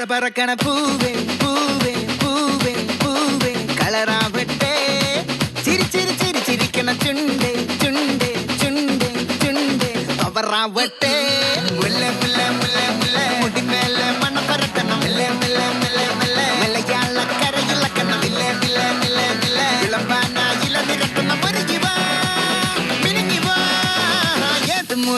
பர பறக்கன பூவே பூவே பூவே பூவே. கலராவட்டே சிரி சிரி சிரி சிரிக்கன சுண்டே சுண்டே சுண்டே சுண்டே. அவரா விட்டே.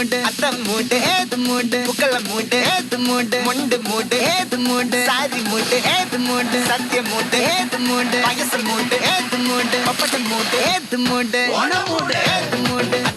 மூடு. அத்த மூடு ஏது மூடு. புக்கள மூடு ஏது மூடு. மொண்டு மூடு ஏது மூடு. சாரி மூடு ஏது மூடு. சத்திய மூடு ஏது மூடு. வயசு மூடு ஏது மூடு. பப்பட்ட மூடு ஏது மூடு. மூடு. ஏது மூடு.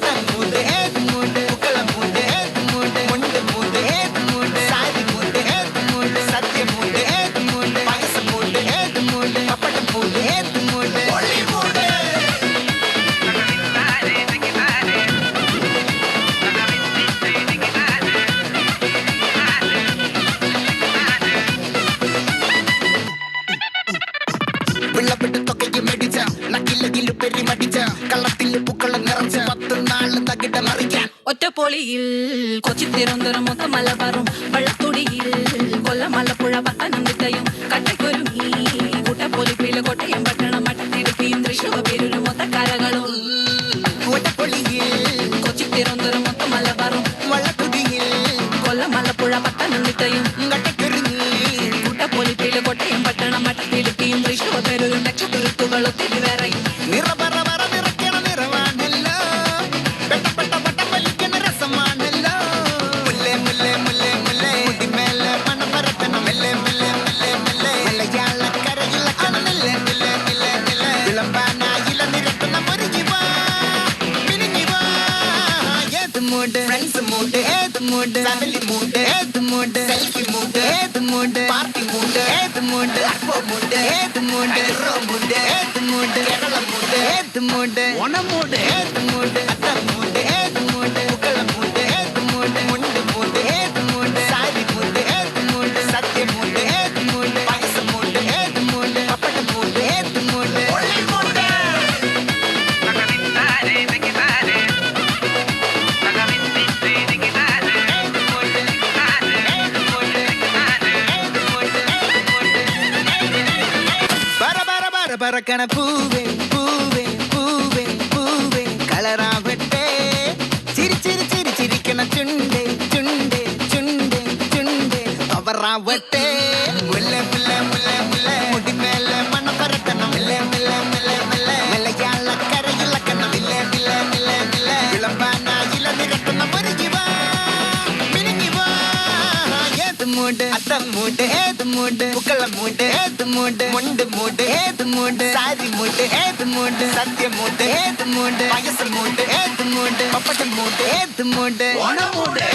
നക്കില്ലകിൽ പെരി മടിച്ച കള്ളത്തിൽ പൂക്കളം നിറച്ച് പത്ത് നാൾ തകിട മറിക്കാൻ. ഒറ്റപ്പൊളിയിൽ കൊച്ചി തിരുവനന്തപുരം മൊത്തം മലബാറും വള്ളത്തുടിയിൽ കൊല്ലം മലപ്പുഴ പത്തനംതിട്ടയും കട്ടക്കൊരുങ്ങി കുട്ടപ്പൊലിപ്പിൽ കോട്ടയം പട്ടണം മട്ടത്തിരുപ്പിയും തൃശ്ശൂർ പേരൂരും മൊത്തക്കാരകളും. ഒറ്റപ്പൊളിയിൽ കൊച്ചി തിരുവനന്തപുരം മൊത്തം മലബാറും വള്ളത്തുടിയിൽ കൊല്ലം മലപ്പുഴ പത്തനംതിട്ടയും കട്ടക്കൊരുങ്ങി மூடு ஃப்ரெண்ட்ஸ் மூடு ஏது மூடு ஃபேமிலி மூடு ஏது மூடு செல்ஃபி மூடு ஏது மூடு பார்ட்டி மூடு ஏது மூடு அப்போ மூடு ஏது மூடு ரோ மூடு ஏது மூடு எடல மூடு ஏது மூடு ஒன மூடு ஏது மூடு அத்த மூடு பர பர பறக்கன பூவே பூவே பூவே பூவே கலராவட்டே சிரி சிரி சிரி சிரிக்கன சுண்டே சுண்டே சுண்டே சுண்டே. அவரா வெட்டே முல்ல முல்ல முல்ல. மூடு. அத்த மூடு ஏது மூடு. புக்கள மூடு ஏது மூடு. மொண்டு மூடு ஏது மூடு. சாரி மூடு ஏது மூடு. சத்திய மூடு ஏது மூடு. வயசு மூடு ஏது மூடு. பப்பட்ட மூடு ஏது மூடு. மூடு.